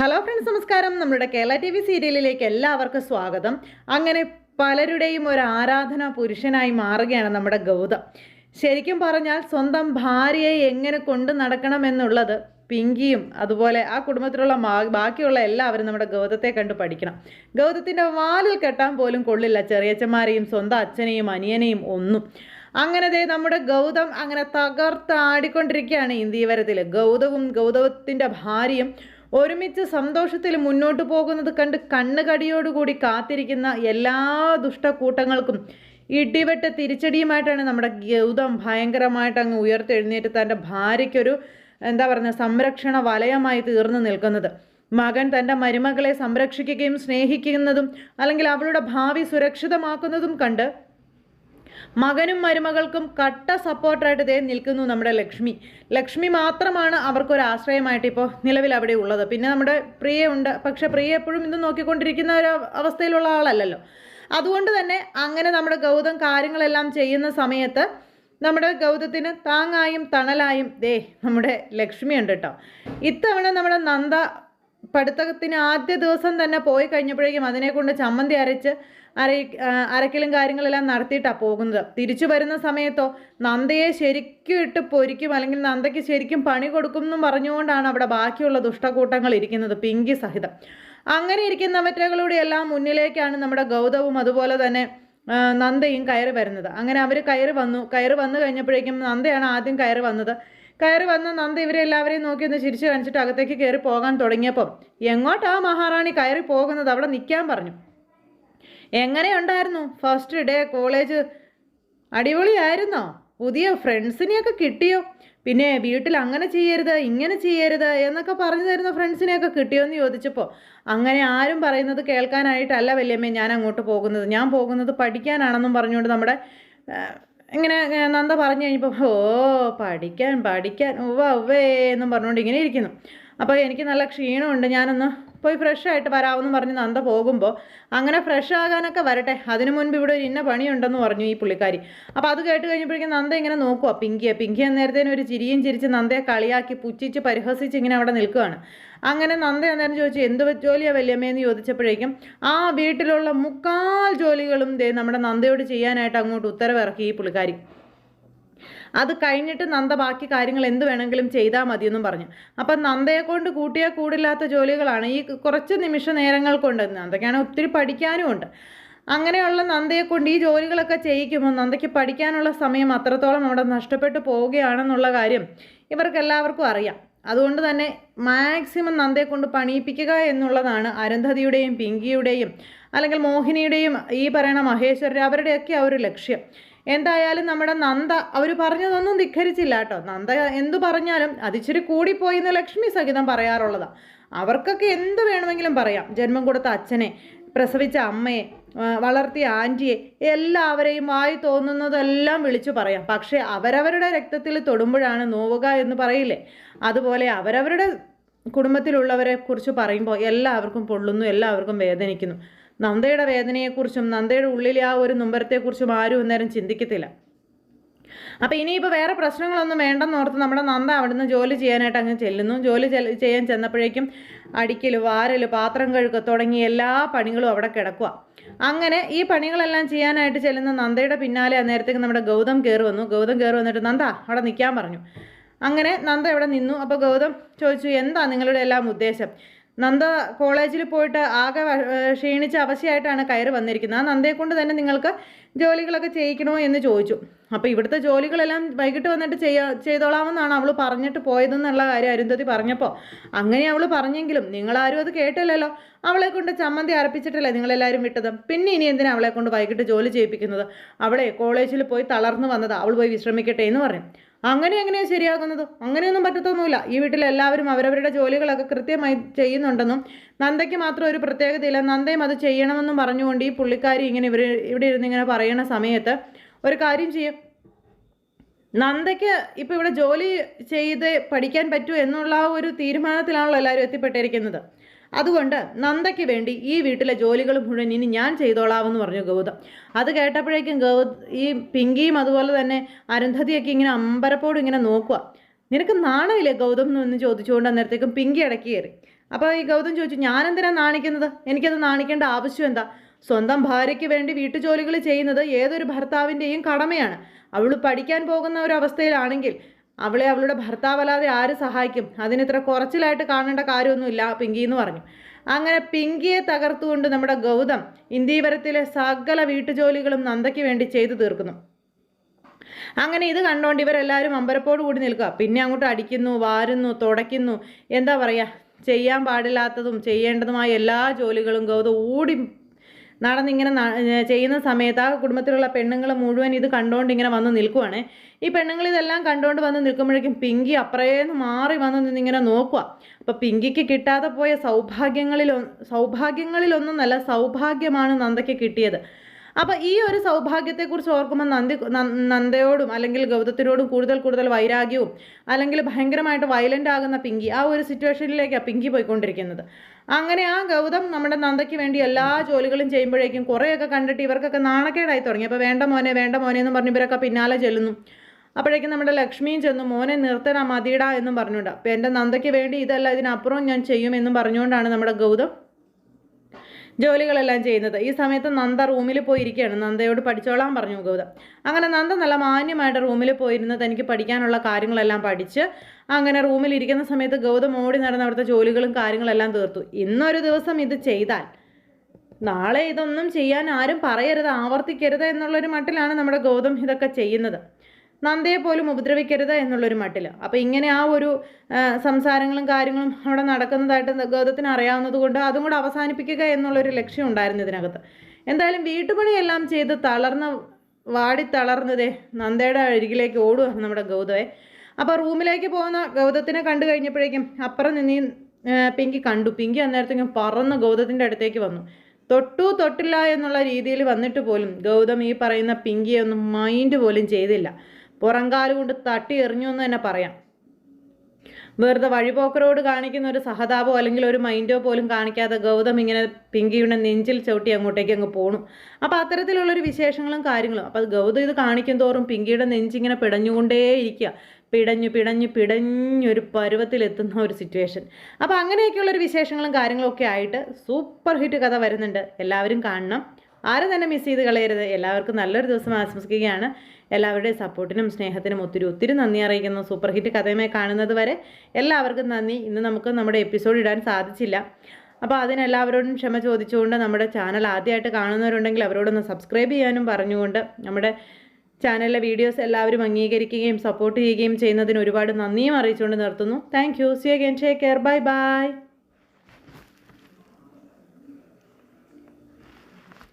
Hello friends നമസ്കാരം. നമ്മുടെ Kerala T V സീരിയലിലേക്ക് എല്ലാവർക്കും സ്വാഗതം. അങ്ങനെ പലരുടെയും ഒരു ആരാധന പുരുഷനായി മാറുകയാണ് നമ്മുടെ ഗൗതം. ശരിക്കും പറഞ്ഞാൽ സ്വന്തം ഭാര്യയെ എങ്ങനെ കൊണ്ടു നടക്കണമെന്നുള്ളത് പിങ്കിയും അതുപോലെ ആ കുടുംബത്തിലുള്ള ബാക്കിയുള്ള എല്ലാവരും നമ്മുടെ ഗൗതത്തെ കണ്ട് പഠിക്കണം. ഗൗതത്തിന്റെ വാലിൽ കെട്ടാൻ പോലും കൊള്ളില്ല ചെറിയച്ചന്മാരെയും സ്വന്തം അച്ഛനെയും അനിയനെയും ഒന്നും. അങ്ങനെ ദേ നമ്മുടെ ഗൗതം അങ്ങനെ തകർത്ത് ആടിക്കൊണ്ടിരിക്കുകയാണ് ഇന്ത്യവരത്തിൽ. ഗൗതവും ഗൗതവത്തിന്റെ ഭാര്യയും ഒരുമിച്ച് സന്തോഷത്തിൽ മുന്നോട്ട് പോകുന്നത് കണ്ട് കണ്ണുകടിയോടുകൂടി കാത്തിരിക്കുന്ന എല്ലാ ദുഷ്ടക്കൂട്ടങ്ങൾക്കും ഇടിവെട്ട് തിരിച്ചടിയുമായിട്ടാണ് നമ്മുടെ ഗൗതം ഭയങ്കരമായിട്ട് അങ്ങ് ഉയർത്തെഴുന്നേറ്റ് തന്റെ ഭാര്യയ്ക്കൊരു എന്താ പറയുക സംരക്ഷണ വലയമായി തീർന്നു നിൽക്കുന്നത്. മകൻ തന്റെ മരുമകളെ സംരക്ഷിക്കുകയും സ്നേഹിക്കുന്നതും അല്ലെങ്കിൽ അവളുടെ ഭാവി സുരക്ഷിതമാക്കുന്നതും കണ്ട് മകനും മരുമകൾക്കും കട്ട സപ്പോർട്ടായിട്ട് ദേ നിൽക്കുന്നു നമ്മുടെ ലക്ഷ്മി. ലക്ഷ്മി മാത്രമാണ് അവർക്കൊരു ആശ്രയമായിട്ട് ഇപ്പോൾ നിലവിൽ അവിടെ ഉള്ളത്. പിന്നെ നമ്മുടെ പ്രിയ ഉണ്ട്. പക്ഷെ പ്രിയ എപ്പോഴും ഇത് നോക്കിക്കൊണ്ടിരിക്കുന്ന ഒരു അവസ്ഥയിലുള്ള ആളല്ലല്ലോ. അതുകൊണ്ട് തന്നെ അങ്ങനെ നമ്മുടെ ഗൗതം കാര്യങ്ങളെല്ലാം ചെയ്യുന്ന സമയത്ത് നമ്മുടെ ഗൗതത്തിന് താങ്ങായും തണലായും ദേ നമ്മുടെ ലക്ഷ്മി ഉണ്ട് കേട്ടോ. ഇത്തവണ നമ്മുടെ നന്ദ പഠിത്തത്തിന് ആദ്യ ദിവസം തന്നെ പോയി കഴിഞ്ഞപ്പോഴേക്കും അതിനെ കൊണ്ട് ചമ്മന്തി അരച്ച് അര അരക്കലും കാര്യങ്ങളെല്ലാം നടത്തിയിട്ടാണ് പോകുന്നത്. തിരിച്ചു വരുന്ന സമയത്തോ നന്ദയെ ശരിക്കും ഇട്ട് പൊരിക്കും അല്ലെങ്കിൽ നന്ദയ്ക്ക് ശരിക്കും പണി കൊടുക്കും എന്നും പറഞ്ഞുകൊണ്ടാണ് അവിടെ ബാക്കിയുള്ള ദുഷ്ടക്കൂട്ടങ്ങൾ ഇരിക്കുന്നത് പിങ്കി സഹിതം. അങ്ങനെ ഇരിക്കുന്നവറ്റകളുടെ എല്ലാം മുന്നിലേക്കാണ് നമ്മുടെ ഗൗതവും അതുപോലെ തന്നെ നന്ദയും കയറി വരുന്നത്. അങ്ങനെ അവർ കയറി വന്നു. കയറി വന്നു കഴിഞ്ഞപ്പോഴേക്കും നന്ദയാണ് ആദ്യം കയറി വന്നത്. കയറി വന്ന നന്ദ ഇവരെല്ലാവരെയും നോക്കി ഒന്ന് ചിരിച്ചു കാണിച്ചിട്ട് അകത്തേക്ക് കയറി പോകാൻ തുടങ്ങിയപ്പം എങ്ങോട്ടാ മഹാറാണി കയറി പോകുന്നത്? അവിടെ നിൽക്കാൻ പറഞ്ഞു. എങ്ങനെയുണ്ടായിരുന്നു? ഫസ്റ്റ് ഡേ കോളേജ് അടിപൊളിയായിരുന്നോ? പുതിയ ഫ്രണ്ട്സിനെയൊക്കെ കിട്ടിയോ? പിന്നെ വീട്ടിൽ അങ്ങനെ ചെയ്യരുത് ഇങ്ങനെ ചെയ്യരുത് എന്നൊക്കെ പറഞ്ഞു തരുന്ന ഫ്രണ്ട്സിനെയൊക്കെ കിട്ടിയോ എന്ന് ചോദിച്ചപ്പോൾ അങ്ങനെ ആരും പറയുന്നത് കേൾക്കാനായിട്ടല്ല വല്യമ്മേ ഞാൻ അങ്ങോട്ട് പോകുന്നത്. ഞാൻ പോകുന്നത് പഠിക്കാനാണെന്നും പറഞ്ഞുകൊണ്ട് നമ്മുടെ ഇങ്ങനെ നന്ദ പറഞ്ഞു കഴിഞ്ഞപ്പോൾ ഓ പഠിക്കാൻ പഠിക്കാൻ ഉവ്വ ഉവ്വേ എന്നും പറഞ്ഞുകൊണ്ട് ഇങ്ങനെ ഇരിക്കുന്നു. അപ്പോൾ എനിക്ക് നല്ല ക്ഷീണമുണ്ട്. ഞാനൊന്ന് പോയി ഫ്രഷ് ആയിട്ട് വരാമെന്ന് പറഞ്ഞ് നന്ദ പോകുമ്പോൾ അങ്ങനെ ഫ്രഷ് ആകാനൊക്കെ വരട്ടെ. അതിനു മുൻപ് ഇവിടെ ഒരു ഇന്ന പണിയുണ്ടെന്ന് പറഞ്ഞു ഈ പുള്ളിക്കാരി. അപ്പോൾ അത് കേട്ട് കഴിഞ്ഞപ്പോഴേക്കും നന്ദ ഇങ്ങനെ നോക്കുക പിങ്കിയെ പിങ്കി അന്നേരത്തേനും ഒരു ചിരിയും ചിരിച്ച് നന്ദയെ കളിയാക്കി പുച്ഛിച്ച് പരിഹസിച്ച് ഇങ്ങനെ അവിടെ നിൽക്കുകയാണ് അങ്ങനെ നന്ദ അന്നേരം ചോദിച്ചു എന്ത് ജോലിയാണ് വല്യമ്മയെന്ന് ചോദിച്ചപ്പോഴേക്കും ആ വീട്ടിലുള്ള മുക്കാൽ ജോലികളും ദേ നമ്മുടെ നന്ദയോട് ചെയ്യാനായിട്ട് അങ്ങോട്ട് ഉത്തരവിറക്കി ഈ പുള്ളിക്കാരി. അത് കഴിഞ്ഞിട്ട് നന്ദ ബാക്കി കാര്യങ്ങൾ എന്ത് വേണമെങ്കിലും ചെയ്താൽ മതിയെന്നും പറഞ്ഞു. അപ്പം നന്ദയെ കൊണ്ട് കൂട്ടിയാൽ കൂടില്ലാത്ത ജോലികളാണ് ഈ കുറച്ച് നിമിഷ നേരങ്ങൾ കൊണ്ട് നന്ദക്കാണ് ഒത്തിരി പഠിക്കാനും ഉണ്ട്. അങ്ങനെയുള്ള നന്ദയെ കൊണ്ട് ഈ ജോലികളൊക്കെ ചെയ്യിക്കുമ്പോൾ നന്ദയ്ക്ക് പഠിക്കാനുള്ള സമയം അത്രത്തോളം അവിടെ നഷ്ടപ്പെട്ടു പോവുകയാണെന്നുള്ള കാര്യം ഇവർക്കെല്ലാവർക്കും അറിയാം. അതുകൊണ്ട് തന്നെ മാക്സിമം നന്ദയെ കൊണ്ട് പണിയിപ്പിക്കുക എന്നുള്ളതാണ് അരന്ധതിയുടെയും പിങ്കിയുടെയും അല്ലെങ്കിൽ മോഹിനിയുടെയും ഈ പറയുന്ന മഹേശ്വരൻ അവരുടെയൊക്കെ ആ ഒരു ലക്ഷ്യം. എന്തായാലും നമ്മുടെ നന്ദ അവർ പറഞ്ഞതൊന്നും ധിഖരിച്ചില്ല കേട്ടോ. നന്ദ എന്തു പറഞ്ഞാലും അതിച്ചിരി കൂടിപ്പോയി എന്ന് ലക്ഷ്മി സഹിതം പറയാറുള്ളതാണ് അവർക്കൊക്കെ എന്ത് വേണമെങ്കിലും പറയാം. ജന്മം കൊടുത്ത അച്ഛനെ പ്രസവിച്ച അമ്മയെ വളർത്തിയ ആന്റിയെ എല്ലാവരെയും വായി തോന്നുന്നതെല്ലാം വിളിച്ചു പറയാം. പക്ഷേ അവരവരുടെ രക്തത്തിൽ തൊടുമ്പോഴാണ് നോവുക എന്ന് പറയില്ലേ? അതുപോലെ അവരവരുടെ കുടുംബത്തിലുള്ളവരെ കുറിച്ച് പറയുമ്പോൾ എല്ലാവർക്കും പൊള്ളുന്നു എല്ലാവർക്കും വേദനിക്കുന്നു. നന്ദയുടെ വേദനയെക്കുറിച്ചും നന്ദയുടെ ഉള്ളിലെ ആ ഒരു നുമ്പരത്തെക്കുറിച്ചും ആരും അന്നേരം ചിന്തിക്കത്തില്ല. അപ്പം ഇനിയിപ്പോൾ വേറെ പ്രശ്നങ്ങളൊന്നും വേണ്ടെന്ന് ഓർത്ത് നമ്മുടെ നന്ദ അവിടുന്ന് ജോലി ചെയ്യാനായിട്ട് അങ്ങ് ചെല്ലുന്നു. ജോലി ചെയ്യാൻ ചെന്നപ്പോഴേക്കും അടിക്കൽ വാരൽ പാത്രം കഴുക്ക് തുടങ്ങി എല്ലാ പണികളും അവിടെ കിടക്കുക അങ്ങനെ ഈ പണികളെല്ലാം ചെയ്യാനായിട്ട് ചെല്ലുന്ന നന്ദയുടെ പിന്നാലെ നേരത്തേക്ക് നമ്മുടെ ഗൗതം കയറി വന്നു. ഗൗതം കയറി വന്നിട്ട് നന്ദ അവിടെ നിൽക്കാൻ പറഞ്ഞു. അങ്ങനെ നന്ദ ഇവിടെ നിന്നു. അപ്പോൾ ഗൗതം ചോദിച്ചു എന്താ നിങ്ങളുടെ എല്ലാം ഉദ്ദേശം? നന്ദ കോളേജിൽ പോയിട്ട് ആകെ ക്ഷീണിച്ച് അവശയായിട്ടാണ് കയറി വന്നിരിക്കുന്നത്. ആ നന്ദയെ കൊണ്ട് തന്നെ നിങ്ങൾക്ക് ജോലികളൊക്കെ ചെയ്യിക്കണോ എന്ന് ചോദിച്ചു. അപ്പോൾ ഇവിടുത്തെ ജോലികളെല്ലാം വൈകിട്ട് വന്നിട്ട് ചെയ്യാ ചെയ്തോളാമെന്നാണ് അവൾ പറഞ്ഞിട്ട് പോയതെന്നുള്ള കാര്യം അരുന്ധതി പറഞ്ഞപ്പോൾ അങ്ങനെ അവൾ പറഞ്ഞെങ്കിലും നിങ്ങളാരും അത് കേട്ടില്ലല്ലോ. അവളെ കൊണ്ട് ചമ്മന്തി അർപ്പിച്ചിട്ടല്ലേ നിങ്ങളെല്ലാവരും വിട്ടത്? പിന്നെ ഇനി എന്തിനാണ് അവളെ കൊണ്ട് വൈകിട്ട് ജോലി ചെയ്യിപ്പിക്കുന്നത്? അവളെ കോളേജിൽ പോയി തളർന്നു വന്നത് അവൾ പോയി വിശ്രമിക്കട്ടെ എന്ന് പറഞ്ഞു അങ്ങനെ എങ്ങനെയാണ് ശരിയാകുന്നത്? അങ്ങനെയൊന്നും പറ്റത്തൊന്നുമില്ല. ഈ വീട്ടിൽ എല്ലാവരും അവരവരുടെ ജോലികളൊക്കെ കൃത്യമായി ചെയ്യുന്നുണ്ടെന്നും നന്ദയ്ക്ക് മാത്രം ഒരു പ്രത്യേകതയില്ല. നന്ദയും അത് ചെയ്യണമെന്നും പറഞ്ഞുകൊണ്ട് ഈ പുള്ളിക്കാരി ഇങ്ങനെ ഇവർ ഇവിടെ ഇരുന്ന് ഇങ്ങനെ പറയണ സമയത്ത് ഒരു കാര്യം ചെയ്യും. നന്ദയ്ക്ക് ഇപ്പോൾ ഇവിടെ ജോലി ചെയ്ത് പഠിക്കാൻ പറ്റൂ എന്നുള്ള ഒരു തീരുമാനത്തിലാണല്ലോ എല്ലാവരും എത്തിപ്പെട്ടിരിക്കുന്നത്. അതുകൊണ്ട് നന്ദയ്ക്ക് വേണ്ടി ഈ വീട്ടിലെ ജോലികൾ മുഴുവൻ ഇനി ഞാൻ ചെയ്തോളാമെന്ന് പറഞ്ഞു ഗൗതം. അത് കേട്ടപ്പോഴേക്കും ഗൗ ഈ പിങ്കിയും അതുപോലെ തന്നെ അരുന്ധതിയൊക്കെ ഇങ്ങനെ അമ്പരപ്പോടും ഇങ്ങനെ നോക്കുക നിനക്ക് നാണമില്ലേ ഗൗതം എന്ന് ചോദിച്ചുകൊണ്ട് അന്നേരത്തേക്കും പിങ്കി ഇടക്കി കയറി. അപ്പോൾ ഈ ഗൗതം ചോദിച്ചു ഞാൻ എന്തിനാ നാണിക്കുന്നത്? എനിക്കത് നാണിക്കേണ്ട ആവശ്യം എന്താ? സ്വന്തം ഭാര്യയ്ക്ക് വേണ്ടി വീട്ടുജോലികൾ ചെയ്യുന്നത് ഏതൊരു ഭർത്താവിന്റെയും കടമയാണ്. അവൾ പഠിക്കാൻ പോകുന്ന ഒരു അവസ്ഥയിലാണെങ്കിൽ അവളെ അവളുടെ ഭർത്താവല്ലാതെ ആര് സഹായിക്കും? അതിന് ഇത്ര കുറച്ചിലായിട്ട് കാണേണ്ട കാര്യമൊന്നുമില്ല പിങ്കി എന്ന് പറഞ്ഞു. അങ്ങനെ പിങ്കിയെ തകർത്തുകൊണ്ട് നമ്മുടെ ഗൗതം ഇന്ദീപരത്തിലെ സകല വീട്ടുജോലികളും നന്ദയ്ക്ക് വേണ്ടി ചെയ്തു തീർക്കുന്നു. അങ്ങനെ ഇത് കണ്ടുകൊണ്ട് ഇവരെല്ലാവരും അമ്പരപ്പോട് കൂടി നിൽക്കുക. പിന്നെ അങ്ങോട്ട് അടിക്കുന്നു വാരുന്നു തുടയ്ക്കുന്നു. എന്താ പറയുക ചെയ്യാൻ പാടില്ലാത്തതും ചെയ്യേണ്ടതുമായ എല്ലാ ജോലികളും ഗൗതം ഓടി നടന്നിങ്ങനെ ചെയ്യുന്ന സമയത്ത് ആ കുടുംബത്തിലുള്ള പെണ്ണുങ്ങൾ മുഴുവൻ ഇത് കണ്ടുകൊണ്ട് ഇങ്ങനെ വന്ന് നിൽക്കുവാണ്. ഈ പെണ്ണുങ്ങൾ ഇതെല്ലാം കണ്ടുകൊണ്ട് വന്ന് നിൽക്കുമ്പോഴേക്കും പിങ്കി അപ്പറേന്ന് മാറി വന്ന് നിന്നിങ്ങനെ നോക്കുക അപ്പോൾ പിങ്കിക്ക് കിട്ടാതെ പോയ സൗഭാഗ്യങ്ങളിലൊ സൗഭാഗ്യങ്ങളിലൊന്നും നല്ല സൗഭാഗ്യമാണ് നന്ദയ്ക്ക് കിട്ടിയത്. അപ്പോൾ ഈ ഒരു സൗഭാഗ്യത്തെക്കുറിച്ച് ഓർക്കുമ്പോൾ നന്ദി നന്ദയോടും അല്ലെങ്കിൽ ഗൗതത്തിനോടും കൂടുതൽ കൂടുതൽ വൈരാഗ്യവും അല്ലെങ്കിൽ ഭയങ്കരമായിട്ട് വയലന്റ് ആകുന്ന പിങ്കി ആ ഒരു സിറ്റുവേഷനിലേക്കാണ് പിങ്കി പോയിക്കൊണ്ടിരിക്കുന്നത്. അങ്ങനെ ആ ഗൗതം നമ്മുടെ നന്ദയ്ക്ക് വേണ്ടി എല്ലാ ജോലികളും ചെയ്യുമ്പോഴേക്കും കുറേയൊക്കെ കണ്ടിട്ട് ഇവർക്കൊക്കെ നാണക്കേടായി തുടങ്ങി. അപ്പോൾ വേണ്ട മോനെ വേണ്ട മോനെ എന്ന് പറഞ്ഞ് ഇവരൊക്കെ പിന്നാലെ ചെല്ലുന്നു. അപ്പോഴേക്കും നമ്മുടെ ലക്ഷ്മിയും ചെന്നു മോനെ നിർത്തണ മതിയിടാ എന്നും പറഞ്ഞുകൊണ്ട്. അപ്പോൾ എന്റെ നന്ദയ്ക്ക് വേണ്ടി ഇതല്ല ഇതിനപ്പുറം ഞാൻ ചെയ്യുമെന്നും പറഞ്ഞുകൊണ്ടാണ് നമ്മുടെ ഗൗതം ജോലികളെല്ലാം ചെയ്യുന്നത്. ഈ സമയത്ത് നന്ദ റൂമിൽ പോയി ഇരിക്കുകയാണ് നന്ദയോട് പഠിച്ചോളാൻ പറഞ്ഞു ഗൗതം. അങ്ങനെ നന്ദ നല്ല മാന്യമായിട്ട് റൂമിൽ പോയിരുന്ന് തനിക്ക് പഠിക്കാനുള്ള കാര്യങ്ങളെല്ലാം പഠിച്ച് അങ്ങനെ റൂമിൽ ഇരിക്കുന്ന സമയത്ത് ഗൗതം ഓടി നടന്ന അവിടുത്തെ ജോലികളും കാര്യങ്ങളെല്ലാം തീർത്തു. ഇന്നൊരു ദിവസം ഇത് ചെയ്താൽ നാളെ ഇതൊന്നും ചെയ്യാൻ ആരും പറയരുത് ആവർത്തിക്കരുത് എന്നുള്ളൊരു മട്ടിലാണ് നമ്മുടെ ഗൗതം ഇതൊക്കെ ചെയ്യുന്നത്. നന്ദയെ പോലും ഉപദ്രവിക്കരുത് എന്നുള്ളൊരു മട്ടിൽ അപ്പോൾ ഇങ്ങനെ ആ ഒരു സംസാരങ്ങളും കാര്യങ്ങളും അവിടെ നടക്കുന്നതായിട്ട് ഗൗതത്തിന് അറിയാവുന്നത് കൊണ്ട് അതും കൂടെ അവസാനിപ്പിക്കുക എന്നുള്ളൊരു ലക്ഷ്യം ഉണ്ടായിരുന്നു ഇതിനകത്ത്. എന്തായാലും വീട്ടുപണിയെല്ലാം ചെയ്ത് തളർന്ന വാടി തളർന്നതേ നന്ദയുടെ അരികിലേക്ക് ഓടുക നമ്മുടെ ഗൗതവേ. അപ്പോൾ റൂമിലേക്ക് പോകുന്ന ഗൗതത്തിനെ കണ്ടു കഴിഞ്ഞപ്പോഴേക്കും അപ്പുറം നിന്ന് പിങ്കി കണ്ടു. പിങ്കി അന്നേരത്തേക്കും പറന്ന് ഗൗതത്തിന്റെ അടുത്തേക്ക് വന്നു. തൊട്ടു തൊട്ടില്ല എന്നുള്ള രീതിയിൽ വന്നിട്ട് പോലും ഗൗതം ഈ പറയുന്ന പിങ്കിയെ ഒന്നും മൈൻഡ് പോലും ചെയ്തില്ല. പുറംകാൽ കൊണ്ട് തട്ടി എറിഞ്ഞു എന്ന് തന്നെ പറയാം. വെറുതെ വഴിപോക്കരോട് കാണിക്കുന്ന ഒരു സഹതാപോ അല്ലെങ്കിൽ ഒരു മൈൻഡോ പോലും കാണിക്കാതെ ഗൗതം ഇങ്ങനെ പിങ്കിയുടെ നെഞ്ചിൽ ചവിട്ടി അങ്ങോട്ടേക്ക് അങ്ങ് പോണു. അപ്പോൾ അത്തരത്തിലുള്ളൊരു വിശേഷങ്ങളും കാര്യങ്ങളും. അപ്പോൾ ഗൗതം ഇത് കാണിക്കും തോറും പിങ്കിയുടെ നെഞ്ചിങ്ങനെ പിടഞ്ഞുകൊണ്ടേയിരിക്കുക. പിടഞ്ഞു പിടഞ്ഞു പിടഞ്ഞൊരു പരുവത്തിലെത്തുന്ന ഒരു സിറ്റുവേഷൻ അപ്പോൾ അങ്ങനെയൊക്കെയുള്ളൊരു വിശേഷങ്ങളും കാര്യങ്ങളും ഒക്കെ ആയിട്ട് സൂപ്പർ ഹിറ്റ് കഥ വരുന്നുണ്ട്. എല്ലാവരും കാണണം. ആരും തന്നെ മിസ് ചെയ്ത് കളയരുത്. എല്ലാവർക്കും നല്ലൊരു ദിവസം ആശംസിക്കുകയാണ്. എല്ലാവരുടെയും സപ്പോർട്ടിനും സ്നേഹത്തിനും ഒത്തിരി ഒത്തിരി നന്ദി അറിയിക്കുന്നു. സൂപ്പർ ഹിറ്റ് കഥയുമായി കാണുന്നത് വരെ എല്ലാവർക്കും നന്ദി. ഇന്ന് നമുക്ക് നമ്മുടെ എപ്പിസോഡ് ഇടാൻ സാധിച്ചില്ല. അപ്പോൾ അതിനെല്ലാവരോടും ക്ഷമ ചോദിച്ചുകൊണ്ട് നമ്മുടെ ചാനൽ ആദ്യമായിട്ട് കാണുന്നവരുണ്ടെങ്കിൽ അവരോടൊന്ന് സബ്സ്ക്രൈബ് ചെയ്യാനും പറഞ്ഞുകൊണ്ട് നമ്മുടെ ചാനലിലെ വീഡിയോസ് എല്ലാവരും അംഗീകരിക്കുകയും സപ്പോർട്ട് ചെയ്യുകയും ചെയ്യുന്നതിന് ഒരുപാട് നന്ദിയും അറിയിച്ചുകൊണ്ട് നിർത്തുന്നു. Thank you see take care bye bye